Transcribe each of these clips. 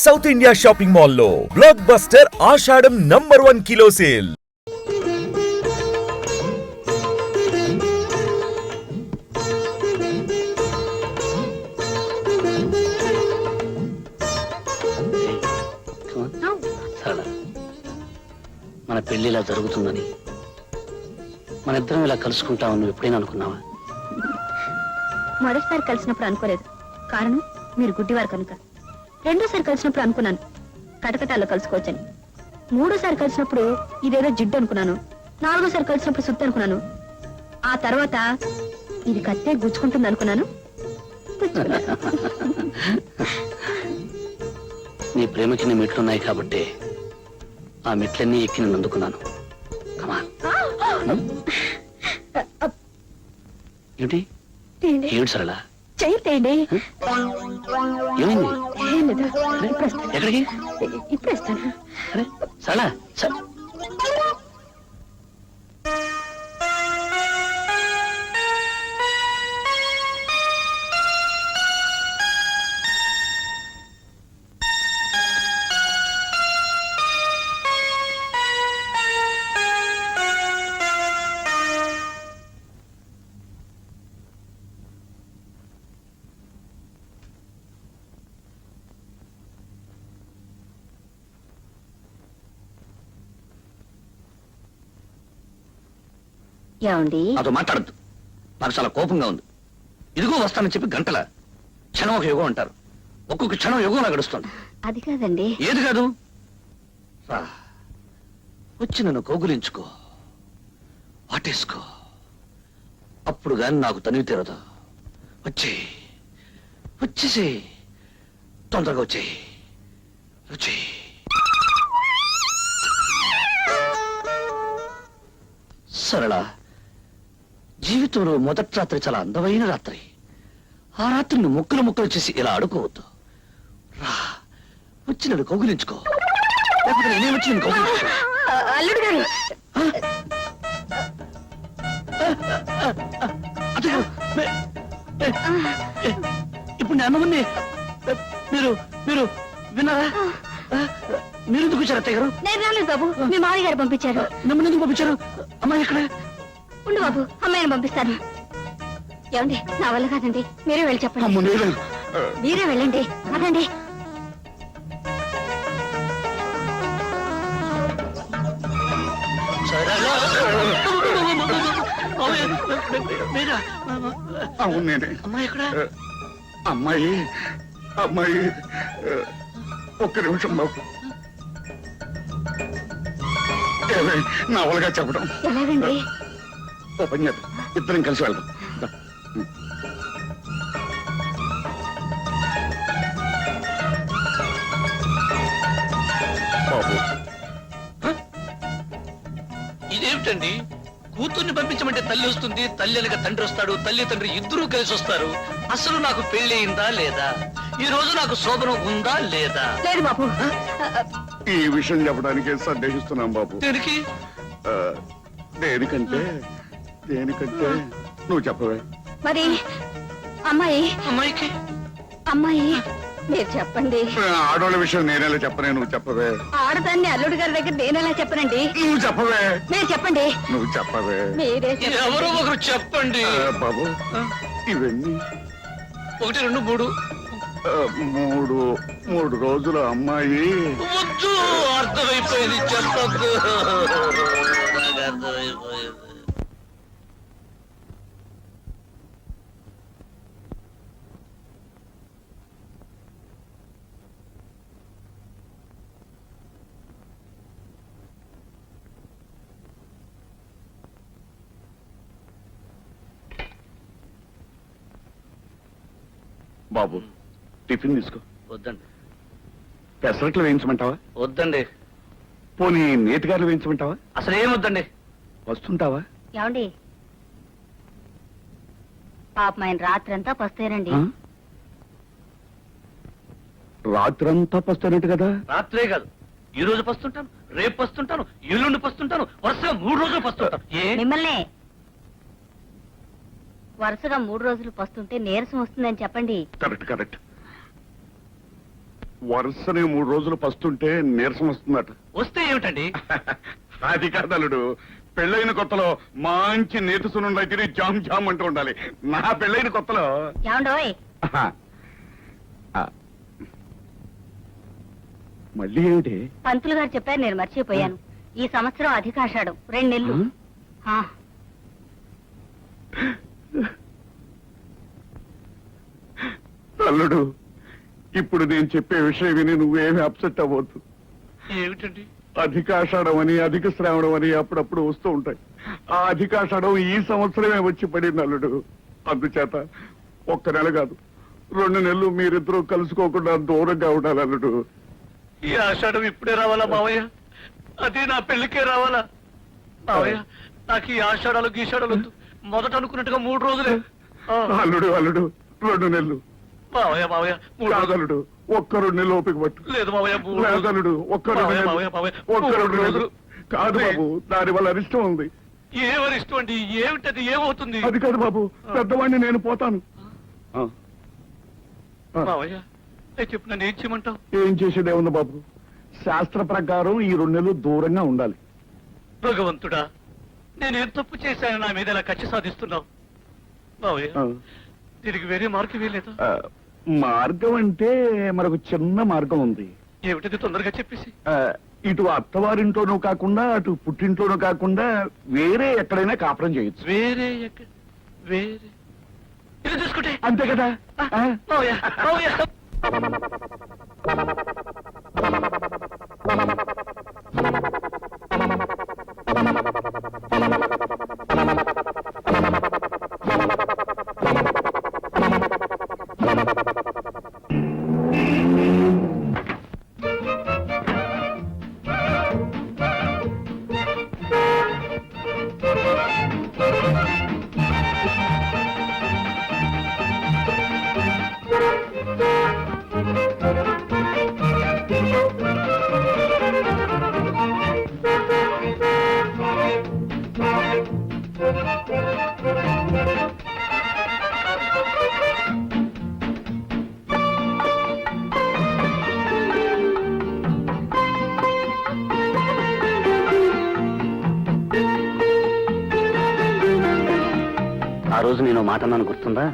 South India shopping మాల్లో blockbuster Ashadham number one kilo sale మన పెళ్ళి ఇలా జరుగుతుందని. మన ఇద్దరం ఇలా కలుసుకుంటామని నువ్వు ఎప్పుడైనా అనుకున్నావా? మొదటిసారి కలిసినప్పుడు అనుకోలేదు. కారణం మీరు గుడ్డివారు కనుక. రెండోసారి కలిసినప్పుడు అనుకున్నాను. కటకటాల్లో కలుసుకోవచ్చని. మూడోసారి కలిసినప్పుడు ఇదేదో జిడ్డు అనుకున్నాను. నాలుగోసారి కలిసినప్పుడు సుత్తి అనుకున్నాను. ఆ తర్వాత ఇది కత్తే గుచ్చుకుంటుంది అనుకున్నాను. నీ ప్రేమకి నీ మెట్లున్నాయి కాబట్టి ఆ మెట్లన్నీ ఎక్కి నేను అందుకున్నాను కమాన్ ఏమిటి. ఏమిటి సరళ? చెయ్యి తేండి. ఏమైంది. ఎక్కడికి ఇప్పుడు వస్తాను అరే ఏమండి? నాతో మాట్లాడద్దు. నాకు చాలా కోపంగా ఉంది. ఇదిగో వస్తానని చెప్పి గంటల క్షణం ఒక యుగం అంటారు. ఒక్కొక్క క్షణం యుగంలా గడుస్తుంది అది కాదండి. ఏది కాదు? రా. వచ్చి నన్ను కౌగులించుకో. వాటేసుకో. అప్పుడు గాని నాకు తనివి తీరదు. వచ్చి. వచ్చేసి తొందరగా వచ్చేయి. వచ్చి సరళ. జీవితంలో మొదటి రాత్రి చాలా అందమైన రాత్రి. ఆ రాత్రిని ముక్కలు ముక్కలు చేసి ఇలా ఆడుకోవద్దు. రా వచ్చి నన్ను కౌగులించుకో. లేకపోతే నేనే వచ్చి నేను కౌగులించుకో. అల్లుడు గారు. అతను ఇప్పుడు నేను అన్నమని మీరు మీరు విన్నారా? మీరు ఎందుకు వచ్చారు అత్తయ్య గారు? నేను రాలేదు బాబు. మీ మామయ్య గారు పంపించారు. నమ్మని ఎందుకు పంపించారు? అమ్మాయి ఎక్కడ? ఉండు బాబు అమ్మాయిని పంపిస్తాను. ఏమండి నా వల్ల కాదండి. మీరే వెళ్ళి చెప్పండి. మీరే వెళ్ళండి. అదండి మీరా అవును నేనే. అమ్మాయి అమ్మాయి ఒక్క నిమిషం బాబు. నా వలగా చెప్పడం. ఎలాగండి? ఓ పని చేద్దాం ఇద్దరం కలిసి వెళ్దాం. బాబు. ఇదేమిటండి? కూతుర్ని పంపించమంటే తల్లి వస్తుంది తల్లి అనక తండ్రి వస్తాడు తల్లి తండ్రి ఇద్దరూ కలిసి వస్తారు. అసలు నాకు పెళ్ళి అయిందా లేదా? ఈ రోజు నాకు శోభనం ఉందా లేదా? లేదు బాబు. ఈ విషయం చెప్పడానికి సందేహిస్తున్నాం బాబు. దేనికి? ఆ, దేనికంటే దేనికంటే నువ్వు చెప్పవే. మరి అమ్మాయి అమ్మాయికి? అమ్మాయి మీరు చెప్పండి. ఆడవాళ్ళ విషయం నేనేలా చెప్పనే నువ్వు చెప్పవే. ఆడదాన్ని అల్లుడు గారి దగ్గర నేనెలా చెప్పనండి? నువ్వు చెప్పవే. మీరు చెప్పండి. నువ్వు చెప్పవే. మీరే చెప్పండి. ఎవరో ఒకరు చెప్పండి. ఆ, బాబు ఇవన్నీ. ఒకటి రెండు మూడు. ఆ, మూడు మూడు రోజుల అమ్మాయి. వద్దు అర్థమైపోయింది చెప్పద్దు నాకు అర్థమైపోయింది. బాబు టిఫిన్ తీసుకో. వద్దండి. పెసరట్లు వేయించమంటావా? వద్దండి. పోనీ నేతిగారులు వేయించమంటావా? అసలు ఏం వద్దండి? వస్తుంటావా? ఏమండి? పాపం ఆయన రాత్రంతా పస్తేనండి. ఆ? రాత్రంతా పస్తానట్టు కదా? రాత్రే కాదు. ఈ రోజు పస్తుంటాను రేపు పస్తుంటాను ఎల్లుండి పస్తుంటాను వరుసగా మూడు రోజులు పస్తుంటాను. ఏ? మిమ్మల్నే వరుసగా మూడు రోజులు పస్తుంటే నీరసం వస్తుందని చెప్పండి. Correct correct. వరుసనే మూడు రోజులు పస్తుంటే నీరసం వస్తుందట. వస్తే ఏమిటండి? అది కాదలుడు పెళ్ళైన కొత్తలో మంచి నేతి సున్నుండై తిని జామ్ జామ్ అంటూ ఉండాలి. నా పెళ్ళైన కొత్తలో. ఏమండోయ్ ఆహా. ఆ. మళ్ళీ ఏమిటి? పంతులు గారు చెప్పారు నేను మర్చిపోయాను. ఈ సంవత్సరం అధికాషాఢం రెండు నెలలు. ఆ, అల్లుడు ఇప్పుడు నేను చెప్పే విషయం విని నువ్వేమి అప్సెట్ అవ్వద్దు. ఏమిటండి? అధికాషాఢం అని అధిక శ్రావణం అని అప్పుడప్పుడు వస్తూ ఉంటాయి. ఆ అధికాషాఢం ఈ సంవత్సరమే వచ్చి పడింది అల్లుడు. అందుచేత ఒక్క నెల కాదు రెండు నెలలు మీరిద్దరూ కలుసుకోకుండా దూరంగా ఉండాలి అల్లుడు. ఈ ఆషాఢం ఇప్పుడే రావాలా మావయ్య? అది నా పెళ్ళికే రావాలా? మావయ్య నాకు ఈ ఆషాఢాలు గీషాఢాలు వద్దు. మొదట అనుకున్నట్టుగా మూడు రోజులే. అల్లుడు అల్లుడు రెండు నెలలు. మావయ్య మావయ్య మూడు రోజులు. కాదలుడు ఒక్క రెండు నెలలు ఓపిక పట్టు. లేదు మావయ్య మూడు రోజులు. లేదలుడు ఒక్క రెండు మావయ్య, నెలలు. మావయ్య, ఒక్క మూడు రెండు నెలలు. రోజులు. కాదు బాబు దాని వల్ల అరిష్టం ఉంది. ఏమని ఇష్టం అండి? ఏమిటది? ఏమవుతుంది? అది కాదు బాబు పెద్దవాడిని నేను పోతాను. ఆ. ఆ. మావయ్య నేను చెప్పు నన్ను ఏం చేయమంటావు? ఏం చేసేదే ఉంది బాబు? శాస్త్ర ప్రకారం ఈ రెండు నెలలు దూరంగా ఉండాలి. భగవంతుడా నేనేం తప్పు చేశాను నా మీద ఇలా కక్ష సాధిస్తున్నావు? మావయ్య ఆ. దీనికి వేరే మార్గం లేదా. ఆ, మార్గం అంటే మరొక చిన్న మార్గం ఉంది. ఏమిటది తొందరగా చెప్పేసి? ఇటు అత్తవారింట్లోనూ కాకుండా అటు పుట్టింట్లోనూ కాకుండా వేరే ఎక్కడైనా కాపురం చేయొచ్చు. వేరే వేరే. ఇది చూసుకుంటే. అంతే కదా? రోజు నేను మాట అన్నాను గుర్తుందా?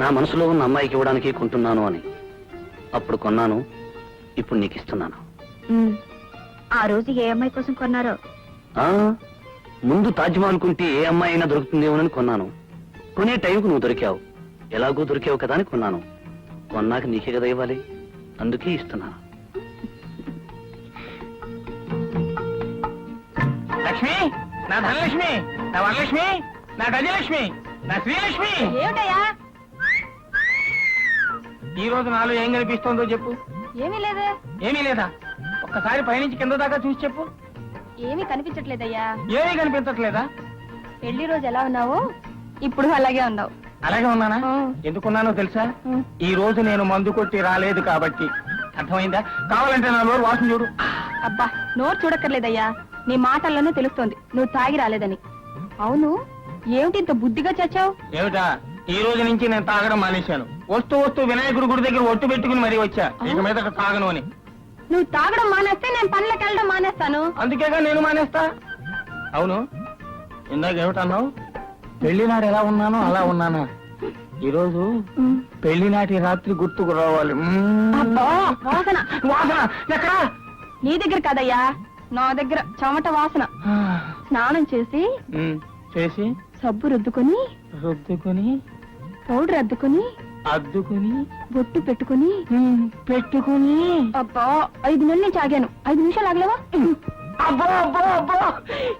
నా మనసులో ఉన్న అమ్మాయికి ఇవ్వడానికి కొంటున్నాను అని. అప్పుడు కొన్నాను ఇప్పుడు నీకు ఇస్తున్నాను. ఉమ్. ఆ రోజు ఏ అమ్మాయి కోసం కొన్నారో? ఆ ముందు తాజ్మహల్ కుంటే ఏ అమ్మాయి అయినా దొరుకుతుందేమోనని కొన్నాను. కొనే టైంకు నువ్వు దొరికావు. ఎలాగో దొరికావు కదా అని కొన్నాను. కొన్నాక నీకే కదా ఇవ్వాలి. అందుకే ఇస్తున్నాను. లక్ష్మి! నా ధనలక్ష్మి! నా వరలక్ష్మి! నా గజలక్ష్మి నా శ్రీలక్ష్మి. ఏమిటయ్యా? ఈ రోజు నాలో ఏం కనిపిస్తోందో చెప్పు. ఏమీ లేదే. ఏమీ లేదా? ఒక్కసారి పైనుంచి కింద దాకా చూసి చెప్పు. ఏమీ కనిపించట్లేదయ్యా. ఏమీ కనిపించట్లేదా? పెళ్ళి రోజు ఎలా ఉన్నావు? ఇప్పుడు అలాగే ఉన్నావు. అలాగే ఉన్నానా. ఎందుకున్నానో తెలుసా. ఈ రోజు నేను మందు కొట్టి రాలేదు కాబట్టి. అర్థమైందా? కావాలంటే నా నోరు వాసన చూడు. అబ్బా నోరు చూడక్కర్లేదయ్యా. నీ మాటల్లోనే తెలుస్తోంది. నువ్వు తాగి రాలేదని. అవును ఏమిటి ఇంత బుద్ధిగా చచ్చావు? ఏమిటా? ఈ రోజు నుంచి నేను తాగడం మానేశాను. వస్తూ వస్తూ వినాయకుడి గుడి దగ్గర ఒట్టు పెట్టుకుని మరీ వచ్చా. ఇక మీద తాగను అని. నువ్వు తాగడం మానేస్తే నేను పనులకు వెళ్ళడం మానేస్తాను. అందుకేగా నేను మానేస్తా? అవును. ఇందాక ఏమిటన్నావు? పెళ్ళి నాడు ఎలా ఉన్నానో అలా ఉన్నానా. ఈరోజు పెళ్ళి నాటి రాత్రి గుర్తుకు రావాలి. మ్మ్. అబ్బా, వాసన. వాసన! ఎక్కడా? నీ దగ్గర కదయ్యా. నా దగ్గర చెమట వాసన. స్నానం చేసి మ్మ్. చేసి సబ్బు రుద్దుకొని రుద్దుకుని పౌడర్ అద్దుకొని అద్దుకుని బొట్టు పెట్టుకొని. పెట్టుకుని. అబ్బా ఐదు నెలల నుంచి ఆగాను ఐదు నిమిషాలు ఆగలేవా? అబ్బో అబ్బో అబ్బో.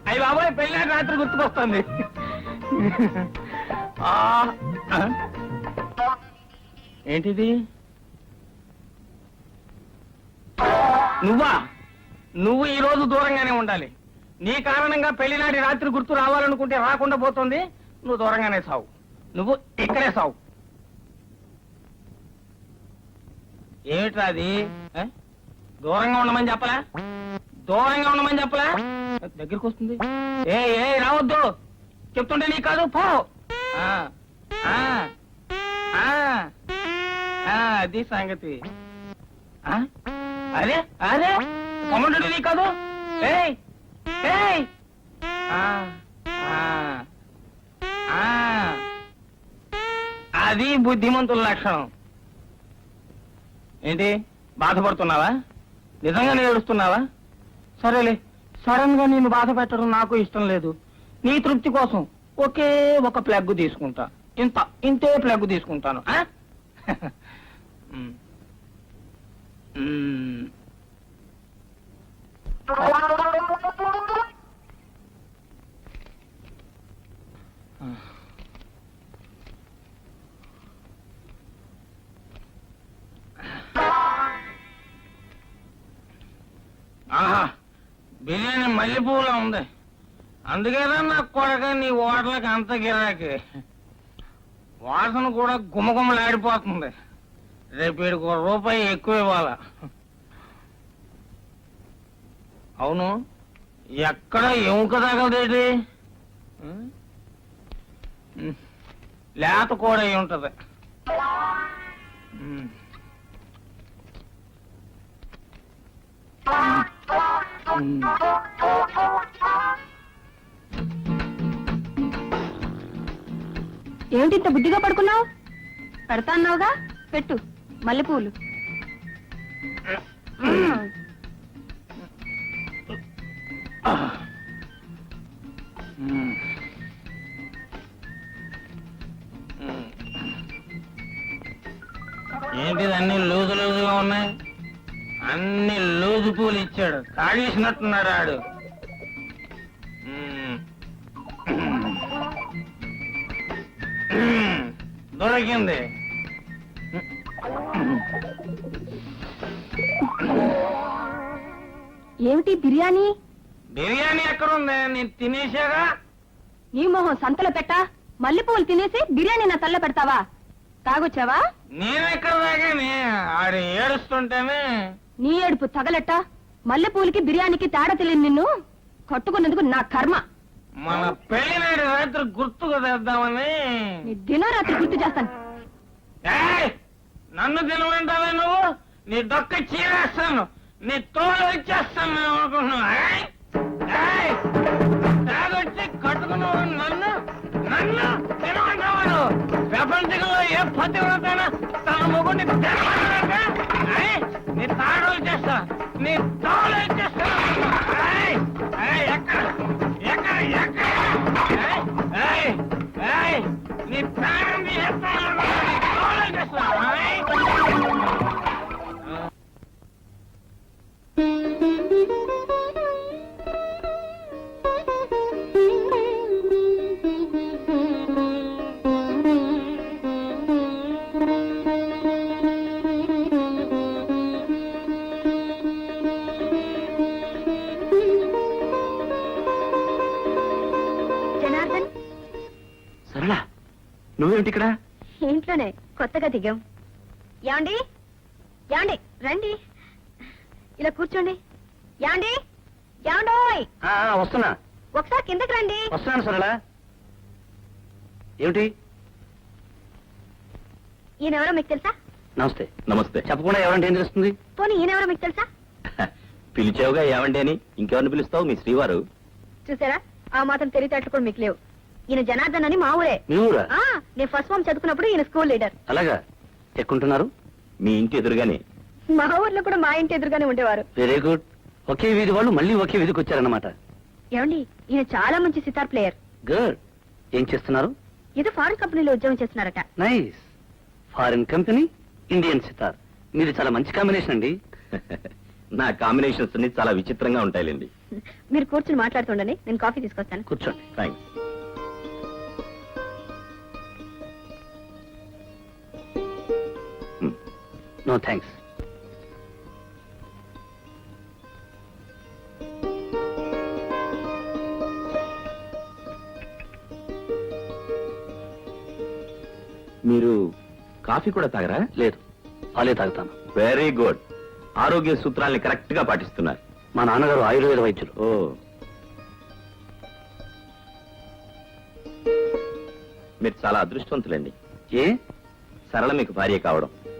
అయ్యి బాబాయ్ నాటి రాత్రి గుర్తుకొస్తుంది. ఏంటిది? నువ్వా? నువ్వు ఈ రోజు దూరంగానే ఉండాలి. నీ కారణంగా పెళ్ళినాటి రాత్రి గుర్తు రావాలనుకుంటే రాకుండా పోతుంది. నువ్వు దూరంగానే సావు. నువ్వు ఇక్కడే సావు. ఏమిట్రా అది? దూరంగా ఉండమని చెప్పలా? దూరంగా ఉండమని చెప్పలా? దగ్గరికి వస్తుంది. ఏ ఏ రావద్దు. చెప్తుంటే నీకు కాదు పో. ఆ, అది సంగతి. ఆ? అరే అరే కమండు నీ కాదు. ఏ అది బుద్ధిమంతుల లక్షణం. ఏంటి? బాధపడుతున్నావా? నిజంగానే ఏడుస్తున్నావా? సరేలే సడన్గా నేను బాధ పెట్టడం నాకు ఇష్టం లేదు. నీ తృప్తి కోసం ఒకే ఒక ప్లగ్ తీసుకుంటా. ఇంత ఇంతే ప్లగ్ తీసుకుంటాను. ఆ? ఆహా బిర్యానీ మల్లెపూలా ఉంది. అందుకేనా నా కొడక నీ ఓటలకి అంత గిరాకి. వాసన కూడా గుమగుమలాడిపోతుంది. రేపు వీడికి ఒక రూపాయి ఎక్కువ ఇవ్వాలా? అవును. ఎక్కడ ఎముక తగలదేటి. లేత కూడా అయి ఉంటది. ఏమిటి ఇంత బుద్ధిగా పడుకున్నావు? పెడతా అన్నావుగా? పెట్టు. మల్లెపూలు. ఏంటిది అన్ని లూజు లూజుగా ఉన్నాయి? అన్ని లూజు పూలు ఇచ్చాడు. కాడేసినట్టున్నాడు ఆడు. దొరికింది. ఏమిటి బిర్యానీ? బిర్యానీ ఎక్కడుంది? నేను తినేసాగా? నీ మొహం సంతలో పెట్టా? మల్లెపూలు తినేసి బిర్యానీ నా తల్ల పెడతావా? తాగొచ్చావా? నేను ఎక్కడ దాకాని ఆడు ఏడుస్తుంటేనే. నీ ఏడుపు తగలెట్ట? మల్లెపూలకి బిర్యానీకి తేడా తెలియదు నిన్ను కట్టుకున్నందుకు నా కర్మ. మన పెళ్ళినాడు రాత్రి గుర్తుకు తెద్దామని. నీ దినరాత్రి గుర్తు చేస్తాను. ఏయ్! నన్ను తినమంటావే నువ్వు? నీ డొక్క చీరేస్తాను. నీ తోలు వచ్చేస్తాను నేను అనుకుంటున్నావు ఏయ్! ఏయ్! తాగొచ్చి కట్టుకున్నావు నన్ను? నన్ను నువ్వు ప్రపంచంలో ఏ పతివ్రతైనా తన మొగుడిని నీ తాడు వచ్చేస్తా నీ తోలు వచ్చేస్తా ఏయ్! ఏయ్, ఎక్కడ ఎక్కడ ఎక్కడ నీ ప్రాణం తీసేస్తాను నీ నువ్వేమిటి ఇక్కడ ఇంట్లోనే కొత్తగా దిగాం. యాండి యాండి రండి. ఇలా కూర్చోండి. యాండి యాండోయ్ ఆ, ఆ, వస్తున్నా. ఒకసారి కిందకి రండి. వస్తున్నాను సరళ. ఏమిటి? ఈయనెవరో మీకు తెలుసా? నమస్తే. నమస్తే. చెప్పకుండా ఎవరంటే ఏం తెలుస్తుంది? పోనీ ఈయనెవరో మీకు తెలుసా? పిలిచావుగా ఏమండి అని ఇంకెవరిని పిలుస్తావు మీ శ్రీవారు? చూసారా? ఆ మాత్రం తెలివితేటలు కూడా మీకు లేవు. ఈయన జనార్దన్ అని మా ఊరే. మీ ఊరా? ఆ, నేను ఫస్ట్ ఫామ్ చదువుకున్నప్పుడు ఈయన స్కూల్ లీడర్ అలాగా? ఎక్కుంటున్నారు మీ ఇంటి ఎదురుగానే. మా ఊర్లో కూడా మా ఇంటి ఎదురుగానే ఉండేవారు. వెరీ గుడ్ ఒకే వీధి వాళ్ళు మళ్ళీ ఒకే వీధికి వచ్చారన్నమాట. ఏమండి ఈయన చాలా మంచి సితార్ ప్లేయర్ గుడ్ ఏం చేస్తున్నారు? ఏదో ఫారెన్ కంపెనీలో ఉద్యోగం చేస్తున్నారట. Nice foreign company Indian sitar మీది చాలా మంచి కాంబినేషన్ అండి. నా కాంబినేషన్స్ అన్ని చాలా విచిత్రంగా ఉంటాయిలేండి. మీరు కూర్చుని మాట్లాడుతుండని నేను కాఫీ తీసుకొస్తాను. కూర్చోండి. థ్యాంక్స్ నో థ్యాంక్స్ మీరు కాఫీ కూడా తాగరా? లేదు. పాలే తాగుతాను. వెరీ గుడ్ ఆరోగ్య సూత్రాల్ని కరెక్ట్గా పాటిస్తున్నారు. మా నాన్నగారు ఆయుర్వేద వైద్యులు. ఓ. మీరు చాలా అదృష్టవంతులండి. ఏ? సరళ మీకు భార్య కావడం.